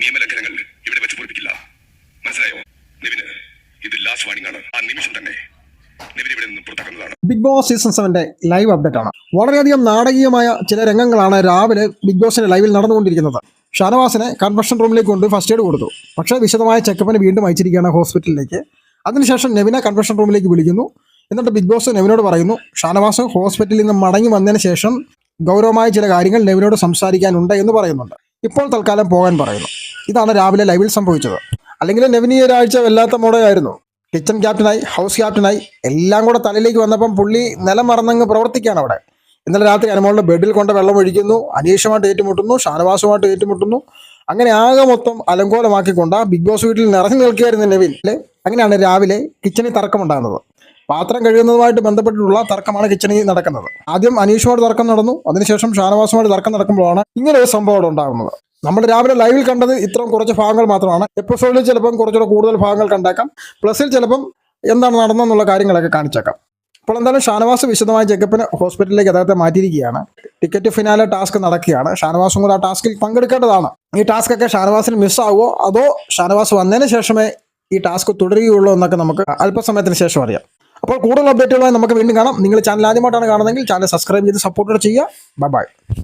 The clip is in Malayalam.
നിയമലംഘനങ്ങൾ ഇവിടെ വെച്ച് പൊളിപ്പിക്കില്ല മനസ്സിലായോ? നിവിന് ഇത് ലാസ്റ്റ് വാണിംഗ് ആണ്. ആ നിമിഷം തന്നെ ബിഗ് ബോസ് സീസൺ സെവന്റെ ലൈവ് അപ്ഡേറ്റ് ആണ്. വളരെയധികം നാടകീയമായ ചില രംഗങ്ങളാണ് രാവിലെ ബിഗ് ബോസിന്റെ ലൈവിൽ നടന്നുകൊണ്ടിരിക്കുന്നത്. ഷാനവാസിനെ കൺവെൻഷൻ റൂമിലേക്ക് കൊണ്ട് ഫസ്റ്റ് എയ്ഡ് കൊടുത്തു. പക്ഷേ വിശദമായ ചെക്കപ്പിന് വീണ്ടും അയച്ചിരിക്കുകയാണ് ഹോസ്പിറ്റലിലേക്ക് അതിനുശേഷം നെവിനെ കൺവെൻഷൻ റൂമിലേക്ക് വിളിക്കുന്നു. എന്നിട്ട് ബിഗ് ബോസ് നെവിനോട് പറയുന്നു ഷാനവാസ് ഹോസ്പിറ്റലിൽ നിന്ന് മടങ്ങി വന്നതിന് ശേഷം ഗൗരവമായ ചില കാര്യങ്ങൾ നെവിനോട് സംസാരിക്കാനുണ്ട് എന്ന് പറയുന്നുണ്ട്. ഇപ്പോൾ തൽക്കാലം പോകാൻ പറയുന്നു. ഇതാണ് രാവിലെ ലൈവിൽ സംഭവിച്ചത്. അല്ലെങ്കിൽ നെവിനി ഒരാഴ്ച വല്ലാത്ത മോഡയായിരുന്നു കിച്ചൺ ക്യാപ്റ്റനായി ഹൗസ് ക്യാപ്റ്റനായി എല്ലാം കൂടെ തലയിലേക്ക് വന്നപ്പം പുള്ളി നിലം മറന്നങ്ങ് പ്രവർത്തിക്കുകയാണ് അവിടെ. ഇന്നലെ രാത്രി അനുമോളുടെ ബെഡിൽ കൊണ്ട് വെള്ളം ഒഴിക്കുന്നു അനീഷുമായിട്ട് ഏറ്റുമുട്ടുന്നു ഷാനവാസുമായിട്ട് ഏറ്റുമുട്ടുന്നു. അങ്ങനെ ആകെ മൊത്തം അലങ്കോലമാക്കിക്കൊണ്ട് ആ ബിഗ് ബോസ് വീട്ടിൽ നിറഞ്ഞു നിൽക്കുകയായിരുന്നു നെവിൻ. അങ്ങനെയാണ് രാവിലെ കിച്ചണിൽ തർക്കമുണ്ടാകുന്നത്. പാത്രം കഴുകുന്നതുമായിട്ട് ബന്ധപ്പെട്ടിട്ടുള്ള തർക്കമാണ് കിച്ചണിൽ നടക്കുന്നത്. ആദ്യം അനീഷുമായിട്ട് തർക്കം നടന്നു. അതിനുശേഷം ഷാനവാസുമായിട്ട് തർക്കം നടക്കുമ്പോഴാണ് ഇങ്ങനെ ഒരു സംഭവം ഉണ്ടാകുന്നത്. നമ്മൾ രാവിലെ ലൈവിൽ കണ്ടത് ഇത്രയും കുറച്ച് ഭാഗങ്ങൾ മാത്രമാണ്. എപ്പിസോഡിൽ ചിലപ്പം കുറച്ചുകൂടെ കൂടുതൽ ഭാഗങ്ങൾ കണ്ടേക്കാം. പ്ലസിൽ ചിലപ്പം എന്താണ് നടന്നെന്നുള്ള കാര്യങ്ങളൊക്കെ കാണിച്ചേക്കാം. അപ്പോൾ എന്തായാലും ഷാനവാസ് വിശദമായ ചെക്കപ്പിന് ഹോസ്പിറ്റലിലേക്ക് അദ്ദേഹത്തെ മാറ്റിയിരിക്കുകയാണ്. ടിക്കറ്റ് ഫിനാലെ ടാസ്ക് നടക്കുകയാണ്. ഷാനവാസും കൂടെ ആ ടാസ്കിൽ പങ്കെടുക്കേണ്ടതാണ്. ഈ ടാസ്ക് ഒക്കെ ഷാനവാസിന് മിസ്സാവോ അതോ ഷാനവാസ് വന്നതിന് ശേഷമേ ഈ ടാസ്ക് തുടരുകയുള്ളൂ എന്നൊക്കെ നമുക്ക് അല്പസമയത്തിന് ശേഷം അറിയാം. അപ്പോൾ കൂടുതൽ അപ്ഡേറ്റുകളായി നമുക്ക് വീണ്ടും കാണാം. നിങ്ങൾ ചാനൽ ആദ്യമായിട്ടാണ് കാണുന്നതെങ്കിൽ ചാനൽ സബ്സ്ക്രൈബ് ചെയ്ത് സപ്പോർട്ട് ചെയ്യുക. Bye bye